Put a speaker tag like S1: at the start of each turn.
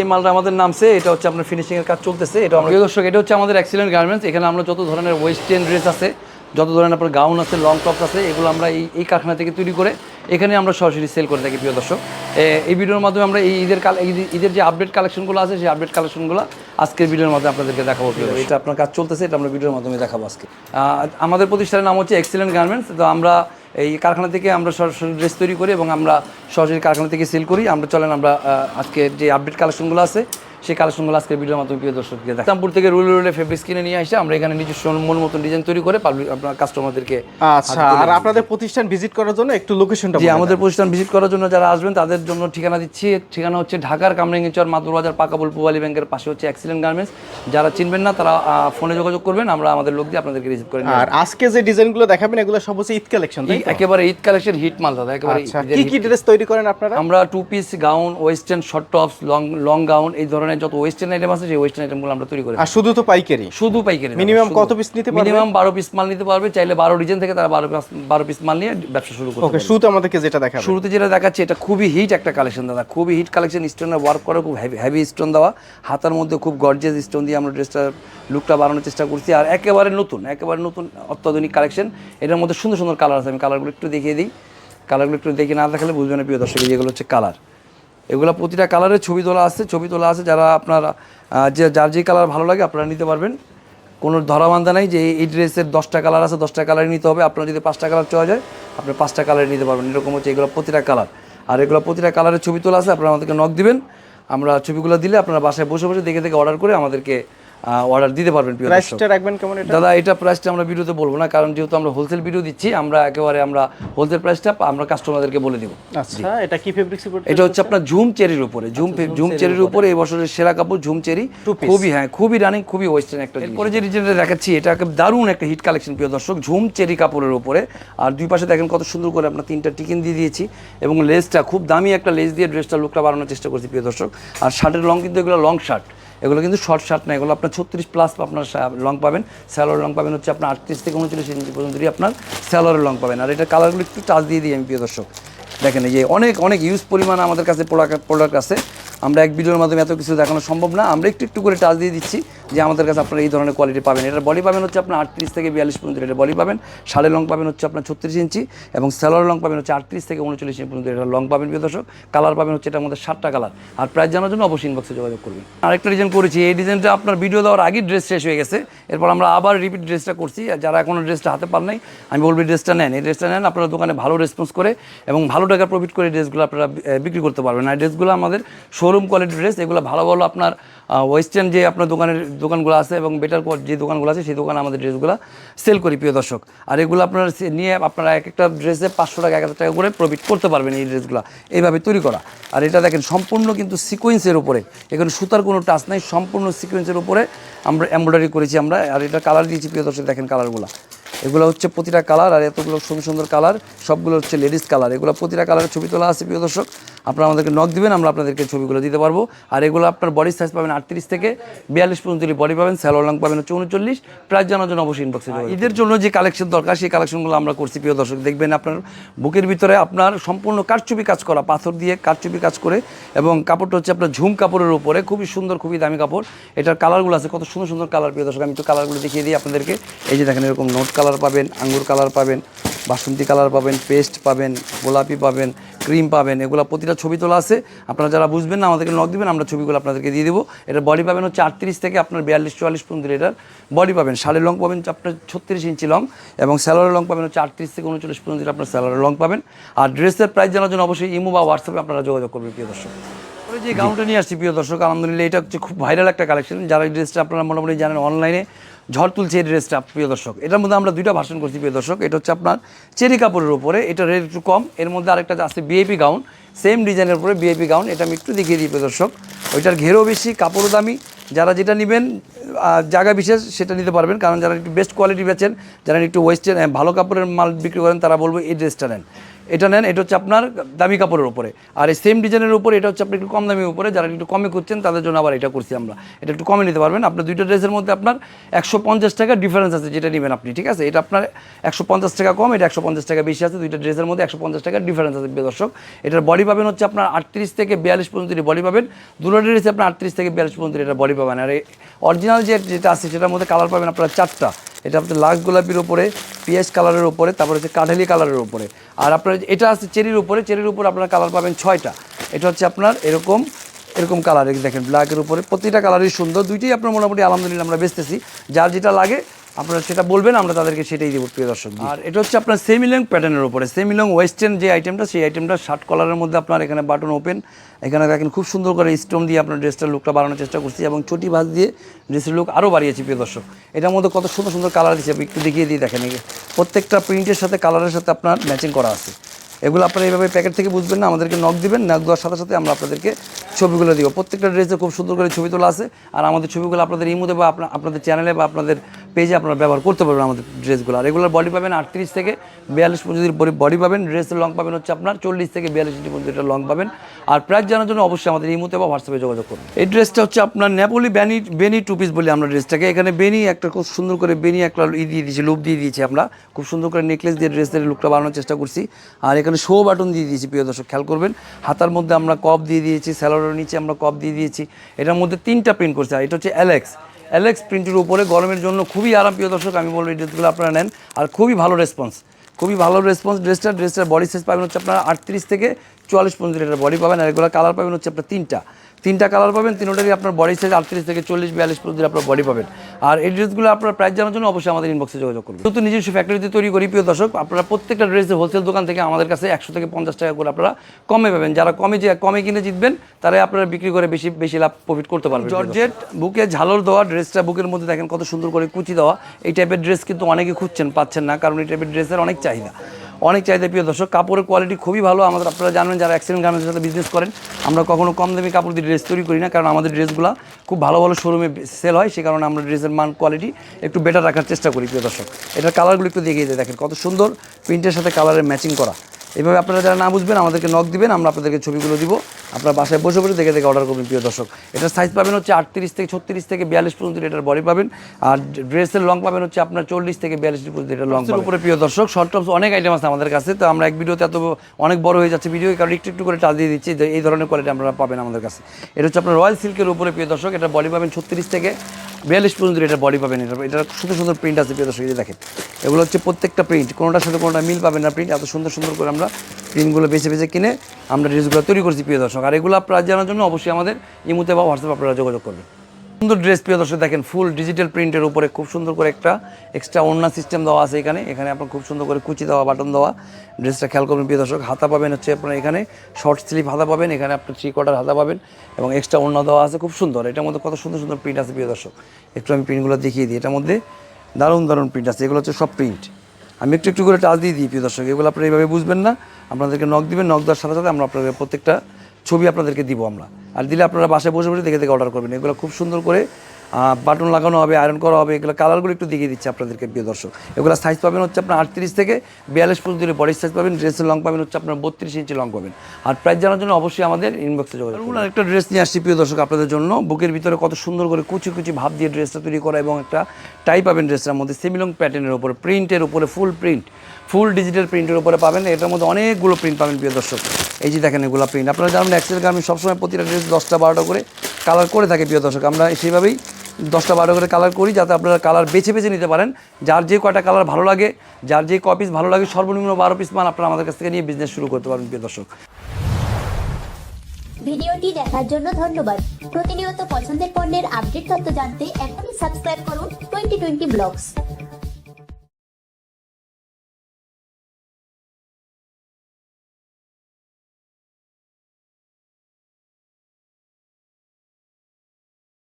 S1: এই মালটা আমাদের নামছে, এটা হচ্ছে আপনার ফিনিশিং এর কাজ চলতেছে, এটা আমরা দর্শক, এটা হচ্ছে আমাদের এক্সিলেন্ট গার্মেন্টস এখানে আমরা যত ধরনের ওয়েস্টার্ন ড্রেস আছে যত ধরনের আপনার গাউন আছে লং টপস আছে এগুলো আমরা এই এই কারখানা থেকে তৈরি করে এখানে আমরা সরাসরি সেল করে থাকি প্রিয় দর্শক। এই ভিডিওর মাধ্যমে আমরা এই ঈদের কাল ঈদ- ঈদের যে আপডেট কালেকশনগুলো আছে সেই আপডেট কালেকশনগুলো আজকের ভিডিওর মাধ্যমে আপনাদেরকে দেখাবো। এটা আপনার কাজ চলতেছে এটা আমরা ভিডিওর মাধ্যমে দেখাবো আজকে। আমাদের প্রতিষ্ঠানের নাম হচ্ছে এক্সিলেন্ট গার্মেন্টস তো আমরা এই কারখানা থেকে আমরা সরাসরি ড্রেস তৈরি করি এবং আমরা সরাসরি কারখানা থেকে সেল করি। আমরা চলেন আমরা আজকে যে আপডেট কালেকশনগুলো আছে সেই কালেকশনগুলো আজকে ভিডিওর মাধ্যমে প্রিয় দর্শককে ইসলামপুর থেকে রুল রুলে ফেব্রিক্স কিনে নিয়ে আসে আমরা এখানে নিজস্ব মন মতন ডিজাইন তৈরি করে পাবলিক আপনার কাস্টমারদেরকে
S2: আচ্ছা আর আপনাদের প্রতিষ্ঠান ভিজিট করার জন্য একটু লোকেশনটা
S1: যে আমাদের প্রতিষ্ঠান ভিজিট করার জন্য যারা আসবেন তাদের জন্য ঠিকানা দিচ্ছি। ঠিকানা হচ্ছে ঢাকার কামরাঙ্গিচর মাদুর বাজার পাকাবুল পুবালি ব্যাংকের পাশে হচ্ছে অ্যাক্সিডেন্ট গার্মেন্টস যারা চিনবেন না তারা ফোনে যোগাযোগ করবেন আমরা আমাদের লোক দিয়ে আপনাদেরকে রিসিভ করে
S2: আর আজকে যে ডিজাইনগুলো দেখাবেন এগুলো সব হচ্ছে ঈদ কালেকশন
S1: একেবারে ঈদ কালেকশন হিট মাল দাদা একেবারে
S2: আচ্ছা কি কি ড্রেস তৈরি করেন আপনারা?
S1: আমরা two piece gown western short tops long long gown এই ধরনের যত ওয়েস্টার্ন আইটেম আছে সেই ওয়েস্টার্ন আইটেমগুলো আমরা তৈরি করি
S2: আর শুধু তো পাইকারি?
S1: শুধু পাইকারি
S2: মিনিমাম কত পিস নিতে পারবে?
S1: মিনিমাম বারো পিস মাল নিতে পারবে চাইলে বারো ডিজাইন থেকে তারা বারো বারো পিস মাল নিয়ে ব্যবসা শুরু করতে
S2: ওকে শুরুতে আমাদেরকে যেটা দেখাবেন।
S1: শুরুতে যেটা দেখাচ্ছে এটা খুবই হিট একটা কালেকশন দাদা খুবই হিট কালেকশন স্টোনের ওয়ার্ক করে খুব হেভি হেভি স্টোন দেওয়া। হাতার মধ্যে খুব গর্জিয়াস স্টোন দিয়ে আমরা ড্রেসটার লুকটা বাড়ানোর চেষ্টা করছি। আর একেবারে নতুন একেবারে নতুন অত্যাধুনিক কালেকশন এটার মধ্যে সুন্দর সুন্দর কালার আছে আমি কালারগুলো একটু দেখিয়ে দিই। কালারগুলো একটু দেখে না দেখালে বুঝবেন না প্রিয় দর্শক যেগুলো হচ্ছে কালার এগুলো প্রতিটা কালারের ছবি তোলা আছে, ছবি তোলা আছে যারা আপনার যে যার যে কালার ভালো লাগে আপনারা নিতে পারবেন। কোনো ধরা বান্ধা নাই যে এই ড্রেসের দশটা কালার আছে, দশটা কালারই নিতে হবে। আপনার যদি পাঁচটা কালার চাওয়া যায়, আপনি পাঁচটা কালার নিতে পারবেন। এরকম হচ্ছে এগুলো প্রতিটা কালার। আর এগুলো প্রতিটা কালারের ছবি তোলা আছে, আপনারা আমাদেরকে নক দিবেন। আমরা ছবিগুলো দিলে আপনারা বাসায় বসে বসে দেখে দেখে অর্ডার করে আমাদেরকে অর্ডার দিতে পারবেন প্রিয় দর্শক।
S2: প্রাইসটা রাখবেন কেমন এটা?
S1: দাদা এটা প্রাইসটা আমরা ভিডিওতে বলব না কারণ যেহেতু আমরা হোলসেল ভিডিও দিচ্ছি আমরা একেবারে আমরা হোলসেল প্রাইসটা আমরা কাস্টমারদেরকে বলে দিব।
S2: আচ্ছা এটা কি ফেব্রিক্স
S1: এটা হচ্ছে আপনার ঝুম চেরির উপরে ঝুম ঝুম চেরির উপরে। এই বছরের সেরা কাপড় ঝুম চেরি। খুবই হ্যাঁ খুবই রানিং খুবই ওয়েস্টার্ন একটা এরপরে যে ডিজাইনটা দেখাচ্ছি এটা একটা দারুণ একটা হিট কালেকশন প্রিয় দর্শক ঝুম চেরি কাপড়ের উপরে। আর দুই পাশে দেখেন কত সুন্দর করে আমরা তিনটা টিকিন দিয়ে দিয়েছি এবং লেসটা খুব দামি একটা লেস দিয়ে ড্রেসটা লুকটা বাড়ানোর চেষ্টা করছি প্রিয় দর্শক। আর শার্টের লং কিন্তু এগুলো লং শার্ট এগুলো কিন্তু শর্ট শার্ট না, এগুলো আপনার ছত্রিশ প্লাস আপনার লং পাবেন। স্যালোয়ার লং পাবেন হচ্ছে আপনার আটত্রিশ থেকে উনচল্লিশ ইঞ্চি পর্যন্তই আপনার স্যালোয়ারের লং পাবেন। আর এটার কালারগুলো একটু টাচ দিয়ে দিই আমি, প্রিয় দর্শক। দেখেন এই যে অনেক অনেক ইউজ পরিমাণ আমাদের কাছে প্রোডাক্ট প্রোডাক্ট আছে। আমরা এক ভিডিওর মাধ্যমে এত কিছু দেখানো সম্ভব না। আমরা একটু একটু করে টাচ দিয়ে দিচ্ছি। যে আমাদের কাছে আপনারা এই ধরনের কোয়ালিটি পাবেন। এটার বডি পাবেন হচ্ছে আপনার আটত্রিশ থেকে বিয়াল্লিশ পর্যন্ত এটা বডি পাবেন। সাড়ে লং পাবেন হচ্ছে আপনার ছত্রিশ ইঞ্চি এবং স্যালোয়ার লং পাবেন হচ্ছে আটত্রিশ থেকে উনচল্লিশ ইঞ্চি পর্যন্ত এটা লং পাবেন প্রিয় দর্শক। কালার পাবেন হচ্ছে এটার মধ্যে সাতটা কালার আর প্রাইস জানার জন্য অবশ্যই ইনবক্সে যোগাযোগ করবেন। আরেকটা ডিজাইন করেছি, এই ডিজাইনটা আপনার ভিডিও দেওয়ার আগেই ড্রেস শেষ হয়ে গেছে। এরপর আমরা আবার রিপিট ড্রেসটা করছি। আর যারা এখনও ড্রেসটা হাতে পার নাই, আমি বলব ড্রেসটা নেন। এই ড্রেসটা নেন, আপনারা দোকানে ভালো রেসপন্স করে এবং ভালো টাকা প্রফিট করে ড্রেসগুলো আপনারা বিক্রি করতে পারবেন। আর ড্রেসগুলো আমাদের শোরুম কোয়ালিটির ড্রেস এগুলো ভালো ভালো আপনার ওয়েস্টার্ন যে আপনার দোকানের দোকানগুলো আছে এবং বেটার যে দোকানগুলো আছে, সেই দোকানে আমাদের ড্রেসগুলো সেল করি, প্রিয় দর্শক। আর এগুলো আপনারা নিয়ে আপনারা এক একটা ড্রেসে পাঁচশো টাকা, এক হাজার টাকা করে প্রফিট করতে পারবেন এই ড্রেসগুলো এইভাবে তৈরি করা। আর এটা দেখেন, সম্পূর্ণ কিন্তু সিকোয়েন্সের উপরে। এখানে সুতার কোনো টাচ নাই, সম্পূর্ণ সিকোয়েন্সের উপরে আমরা এমব্রয়ডারি করেছি আমরা। আর এটা কালার দিয়েছি, প্রিয় দর্শক, দেখেন কালারগুলো এগুলো হচ্ছে প্রতিটা কালার আর এতগুলো সুন্দর সুন্দর কালার সবগুলো হচ্ছে লেডিস কালার এগুলো প্রতিটা কালারের ছবি তোলা আছে, প্রিয় দর্শক। আপনারা আমাদেরকে নক দিবেন, আমরা আপনাদেরকে ছবিগুলো দিতে পারব। আর এগুলো আপনার বডি সাইজ পাবেন আটত্রিশ থেকে বিয়াল্লিশ পর্যন্ত বডি পাবেন স্যালোর লং পাবেন হচ্ছে উনচল্লিশ। প্রাইস জানার জন্য অবশ্যই ইনবক্সে ঈদের জন্য যে কালেকশন দরকার, সেই কালেকশনগুলো আমরা করছি। প্রিয় দর্শক, দেখবেন আপনার বুকের ভিতরে আপনার সম্পূর্ণ কারচুপি কাজ করা, পাথর দিয়ে কারচুপি কাজ করে এবং কাপড়টা হচ্ছে আপনার ঝুম কাপড়ের উপরে, খুবই সুন্দর, খুবই দামি কাপড়। এটার কালারগুলো আছে, কত সুন্দর সুন্দর কালার প্রিয় দর্শক। আমি একটু কালারগুলো দেখিয়ে দিই আপনাদেরকে। এই যে দেখেন, এরকম নোট কালার পাবেন, আঙ্গুর কালার পাবেন, বাসন্তী কালার পাবেন পেস্ট পাবেন, গোলাপি পাবেন ক্রিম পাবেন, এগুলো প্রতিটা ছবি তোলা আছে। আপনারা যারা বুঝবেন না, আমাদেরকে নক দিবেন, আমরা ছবিগুলো আপনাদেরকে দিয়ে দেবো। এটা বডি পাবেন হচ্ছে আটত্রিশ থেকে আপনার বিয়াল্লিশ, চুয়াল্লিশ পর্যন্ত এটার বডি পাবেন। শাড়ির লং পাবেন আপনার ছত্রিশ ইঞ্চি লং এবং স্যালোয়ারের লং পাবেন হচ্ছে আটত্রিশ থেকে উনচল্লিশ পর্যন্ত আপনার স্যালোয়ারের লং পাবেন। আর ড্রেসের প্রাইস জানার জন্য অবশ্যই ইমো বা হোয়াটসঅ্যাপে আপনারা যোগাযোগ করবেন, প্রিয় দর্শক। যে গাউনটা নিয়ে আসছি, প্রিয় দর্শক, আলহামদুলিল্লাহ এটা হচ্ছে খুব ভাইরাল একটা কালেকশন যারা এই ড্রেসটা আপনারা মোটামুটি জানেন অনলাইনে ঝড় তুলছে এই ড্রেসটা প্রিয় দর্শক। এটার মধ্যে আমরা দুইটা ভাষণ করছি, প্রিয় দর্শক। এটা হচ্ছে আপনার চেরি কাপড়ের উপরে, এটা রেট একটু কম। এর মধ্যে আরেকটা আছে বিএপি গাউন সেম ডিজাইনের উপরে বিএপি গাউন এটা আমি একটু দেখিয়ে দিই, প্রিয় দর্শক। ওইটার ঘেরও বেশি, কাপড়ও দামি। যারা যেটা নেবেন জায়গা বিশেষ সেটা নিতে পারবেন। কারণ যারা একটু বেস্ট কোয়ালিটি বেচেন, যারা একটু ওয়েস্টার্ন ভালো কাপড়ের মাল বিক্রি করেন, তারা বলব এই ড্রেসটা নেন। এটা নেন, এটা হচ্ছে আপনার দামি কাপড়ের উপরে। আর এই সেম ডিজাইনের উপরে, এটা হচ্ছে আপনি একটু কম দামের উপরে, যারা একটু কমে করছেন তাদের জন্য আবার এটা করছি আমরা। এটা একটু কমে নিতে পারবেন। আপনার দুইটা ড্রেসের মধ্যে আপনার একশো পঞ্চাশ টাকা ডিফারেন্স আছে, যেটা নেবেন আপনি, ঠিক আছে? এটা আপনার একশো পঞ্চাশ টাকা কম, এটা একশো পঞ্চাশ টাকা বেশি আছে, দুইটা ড্রেসের মধ্যে একশো পঞ্চাশ টাকা ডিফারেন্স আছে দর্শক। এটার বডি পাবেন হচ্ছে আপনার আটত্রিশ থেকে বিয়াল্লিশ পর্যন্ত বডি পাবেন, দুটো ড্রেসে আপনার আটত্রিশ থেকে বিয়াল্লিশ পর্যন্ত এটা বডি পাবেন। আর অরিজিনাল যে যেটা আছে, সেটার মধ্যে কালার পাবেন আপনারা চারটা। এটা আপনার লাল গোলাপির উপরে, পিএস কালারের উপরে, তারপরে হচ্ছে কাঠালি কালারের উপরে। আর আপনার এটা আছে চেরির উপরে চেরির উপরে আপনার কালার পাবেন ছয়টা। এটা হচ্ছে আপনার এরকম এরকম কালার দেখেন ব্ল্যাকের উপরে। প্রতিটা কালারই সুন্দর, দুইটাই আপনার মোটামুটি আলহামদুলিল্লাহ আমরা বেচতেছি। যার যেটা লাগে আপনারা সেটা বলবেন, আমরা তাদেরকে সেটাই দেবো, প্রিয় দর্শক আর এটা হচ্ছে আপনার সেমিলং প্যাটার্নের উপরে। সেমিলং ওয়েস্টার্ন যে আইটেমটা সেই আইটেমটা শার্ট কলারের মধ্যে আপনার এখানে বাটন ওপেন এখানে দেখেন খুব সুন্দর করে স্টোন দিয়ে আপনার ড্রেসটার লুকটা বাড়ানোর চেষ্টা করছি এবং চটি ভাঁজ দিয়ে ড্রেসের লুক আরও বাড়িয়েছি, প্রিয় দর্শক। এটার মধ্যে কত সুন্দর সুন্দর কালার দিচ্ছে একটু দেখিয়ে দিয়ে দেখেন প্রত্যেকটা প্রিন্টের সাথে কালারের সাথে আপনার ম্যাচিং করা আছে। এগুলো আপনারা এইভাবে প্যাকেট থেকে বুঝবেন না, আমাদেরকে নক দিবেন নক দেওয়ার সাথে সাথে আমরা আপনাদেরকে ছবিগুলো দিব। প্রত্যেকটা ড্রেসে খুব সুন্দর করে ছবি তোলা আছে, আর আমাদের ছবিগুলো আপনাদের ইমুতে বা আপনা- আপনাদের চ্যানেলে বা আপনাদের পেজে আপনারা ব্যবহার করতে পারবেন আমাদের ড্রেসগুলো। আর এগুলোর বডি পাবেন আটত্রিশ থেকে বিয়াল্লিশ পর্যন্ত বডি পাবেন ড্রেসের লং পাবেন হচ্ছে আপনার চল্লিশ থেকে বিয়াল্লিশ ইঞ্চি পর্যন্ত এটা লং পাবেন। আর প্রাইস জানার জন্য অবশ্যই আমাদের ইমুতে বা হোয়াটসঅ্যাপে যোগাযোগ করুন। এই ড্রেসটা হচ্ছে আপনার নেপোলি বেনি বেনি টু পিস বলি আমরা ড্রেসটাকে এখানে বেনি একটা খুব সুন্দর করে বেনি একটা ই দিয়ে দিয়েছি লুপ দিয়ে দিয়েছি আমরা। খুব সুন্দর করে নেকলেস দিয়ে ড্রেসের লুকটা বানানোর চেষ্টা করছি। আর এখানে শো বাটন দিয়ে দিয়েছি, প্রিয় দর্শক, খেয়াল করবেন। হাতার মধ্যে আমরা কপ দিয়ে দিয়েছি স্যালোয়ারের নিচে আমরা কপ দিয়ে দিয়েছি। এটার মধ্যে তিনটা প্রিন্ট করছে, আর এটা হচ্ছে অ্যালেক্স অ্যালেক্স প্রিন্টের উপরে গরমের জন্য খুবই আরাম, প্রিয় দর্শক, আমি বলব এই ড্রেসগুলো আপনারা নেন, আর খুবই ভালো রেসপন্স খুবই ভালো রেসপন্স ড্রেসটা ড্রেসটার বডি সাইজ পাবেন হচ্ছে আপনারা আটত্রিশ থেকে চুয়াল্লিশ পর্যন্ত এটার বডি পাবেন, আর এগুলো কালার পাবেন হচ্ছে আপনার তিনটা। তিনটা কালার পাবেন তিনটারই আপনার বডি সাইজ আটত্রিশ থেকে চল্লিশ, বিয়াল্লিশ পর্যন্ত আপনার বডি পাবেন। আর এই ড্রেসগুলো আপনার প্রাইস জানার জন্য অবশ্যই আমাদের ইনবক্সে যোগাযোগ করবেন। যেহেতু নিজস্ব ফ্যাক্টরিতে তৈরি করি, প্রিয় দর্শক, আপনারা প্রত্যেকটা ড্রেসের হোলসেল দোকান থেকে আমাদের কাছে একশো থেকে পঞ্চাশ টাকা করে আপনারা কমে পাবেন। যারা কমে যে কমে কিনে জিতবেন, তারাই আপনারা বিক্রি করে বেশি বেশি লাভ প্রফিট করতে পারবেন। জর্জেট বুকে ঝালর দেওয়া ড্রেসটা বুকের মধ্যে দেখেন কত সুন্দর করে কুচি দেওয়া। এই টাইপের ড্রেস কিন্তু অনেকে খুঁজছেন, পাচ্ছেন না, কারণ এই টাইপের ড্রেসের অনেক চাহিদা। অনেক চাহিদা প্রিয় দর্শক, কাপড়ের কোয়ালিটি খুবই ভালো। আমাদের আপনারা জানেন যারা অ্যাক্সিডেন্ট গার্মেন্টের সাথে বিজনেস করেন, আমরা কখনো কম দামি কাপড় দিয়ে ড্রেস তৈরি করি না, কারণ আমাদের ড্রেসগুলো খুব ভালো ভালো শোরুমে সেল হয়, সে কারণে আমরা ড্রেসের মান কোয়ালিটি একটু বেটার রাখার চেষ্টা করি প্রিয় দর্শক। এটার কালারগুলো একটু দেখিয়ে দিয়ে দেখেন, কত সুন্দর প্রিন্টের সাথে কালারের ম্যাচিং করা। এভাবে আপনারা যারা না বুঝবেন আমাদেরকে নক দিবেন আমরা আপনাদেরকে ছবিগুলো দিব। আপনার বাসায় বসে বসে দেখে দেখে অর্ডার করবেন প্রিয় দর্শক। এটার সাইজ পাবেন হচ্ছে আটত্রিশ থেকে ছত্রিশ থেকে বিয়াল্লিশ পর্যন্ত এটার বডি পাবেন। আর ড্রেসের লং পাবেন হচ্ছে আপনার চল্লিশ থেকে বিয়াল্লিশ পর্যন্ত এটা লং পাবেন। উপরে প্রিয় দর্শক শর্ট টপস অনেক আইটেম আছে আমাদের কাছে। তো আমরা এক ভিডিওতে এত অনেক বড় হয়ে যাচ্ছে ভিডিও কারণ একটু একটু করে টাচ দিয়ে দিচ্ছি। যে এই ধরনের কোয়ালিটি আপনারা পাবেন আমাদের কাছে। এটা হচ্ছে আপনার রয়্যাল সিল্কের উপরে প্রিয় দর্শক এটা বডি পাবেন ছত্রিশ থেকে বিয়াল্লিশ পর্যন্ত এটা বডি পাবেন এটা এটা সুন্দর সুন্দর প্রিন্ট আছে প্রিয় দর্শক দেখেন। এগুলো হচ্ছে প্রত্যেকটা প্রিন্ট কোনোটার সাথে কোনোটা মিল পাবেন না প্রিন্ট এত সুন্দর সুন্দর করে আমরা প্রিন্টগুলো বেছে বেছে কিনে আমরা ড্রেসগুলো তৈরি করছি প্রিয় দর্শক আর এগুলো আপনারা জানার জন্য অবশ্যই আমাদের ইমুতে বা হোয়াটসঅ্যাপ আপনারা যোগাযোগ করবেন। সুন্দর ড্রেস প্রিয় দর্শক, দেখেন ফুল ডিজিটাল প্রিন্টের উপরে খুব সুন্দর করে একটা এক্সট্রা ওড়না সিস্টেম দেওয়া আছে এখানে। এখানে আপনার খুব সুন্দর করে কুচি দেওয়া বাটন দেওয়া। ড্রেসটা খেয়াল করবেন প্রিয় দর্শক, হাতা পাবেন হচ্ছে আপনার এখানে শর্ট স্লিভ হাতা পাবেন, এখানে আপনার থ্রি কোয়ার্টার হাতা পাবেন এবং এক্সট্রা ওড়না দেওয়া আছে, খুব সুন্দর। এটার মধ্যে কত সুন্দর সুন্দর প্রিন্ট আছে প্রিয় দর্শক। একটু আমি প্রিন্টগুলো দেখিয়ে দিই, এটার মধ্যে দারুণ দারুণ প্রিন্ট আছে, এগুলো হচ্ছে সব প্রিন্ট আমি একটু একটু করে টাচ দিয়ে দিই প্রিয় দর্শক, এগুলো আপনারা এইভাবে বুঝবেন না। আপনাদেরকে নখ দিবেন নখ দেওয়ার সাথে সাথে আমরা আপনাদের প্রত্যেকটা ছবি আপনাদেরকে দিব আমরা। আর দিলে আপনারা বাসায় বসে বসে দেখে দেখে অর্ডার করবেন। এগুলো খুব সুন্দর করে বাটন লাগানো হবে আয়রন করা হবে, এগুলো কালারগুলো একটু দেখিয়ে দিচ্ছে আপনাদেরকে, প্রিয় দর্শক। এগুলো সাইজ পাবেন হচ্ছে আপনার আটত্রিশ থেকে বিয়াল্লিশ পর্যন্ত বডি সাইজ পাবেন ড্রেসের লং পাবেন, হচ্ছে আপনার বত্রিশ ইঞ্চি লং পাবেন। আর প্রাইস জানার জন্য অবশ্যই আমাদের ইনবক্সে যোগাযোগ একটা ড্রেস নিয়ে আসছি, প্রিয় দর্শক, আপনাদের জন্য। বুকের ভিতরে কত সুন্দর করে কুচি কুচি ভাব দিয়ে ড্রেসটা তৈরি করা এবং একটা টাই পাবেন ড্রেসটার মধ্যে। সেমিলং প্যাটার্নের উপরে প্রিন্টের উপরে ফুল প্রিন্ট ফুল ডিজিটাল প্রিন্টের উপরে পাবেন। এটার মধ্যে অনেকগুলো প্রিন্ট পাবেন, প্রিয় দর্শক। এই যে দেখেন এগুলো প্রিন্ট আপনারা জানেন এক্সেল গার্মেন্ট সবসময় প্রতিটা ড্রেস দশটা বারোটা করে কালার করে থাকে, প্রিয় দর্শক। আমরা সেইভাবেই দশটা বারো করে কালার করি যাতে আপনারা কালার বেছে বেছে নিতে পারেন। যার যে কয়টা কালার ভালো লাগে, যার যে ক পিস ভালো লাগে, সর্বনিম্ন বারো পিস মান আপনারা আমাদের কাছ থেকে নিয়ে বিজনেস শুরু করতে পারেন প্রিয় দর্শক।
S3: ভিডিওটি দেখার জন্য ধন্যবাদ। প্রতিনিয়ত পছন্দের পণ্যের আপডেট তথ্য জানতে এখনই সাবস্ক্রাইব করুন টোয়েন্টি টোয়েন্টি ব্লগস।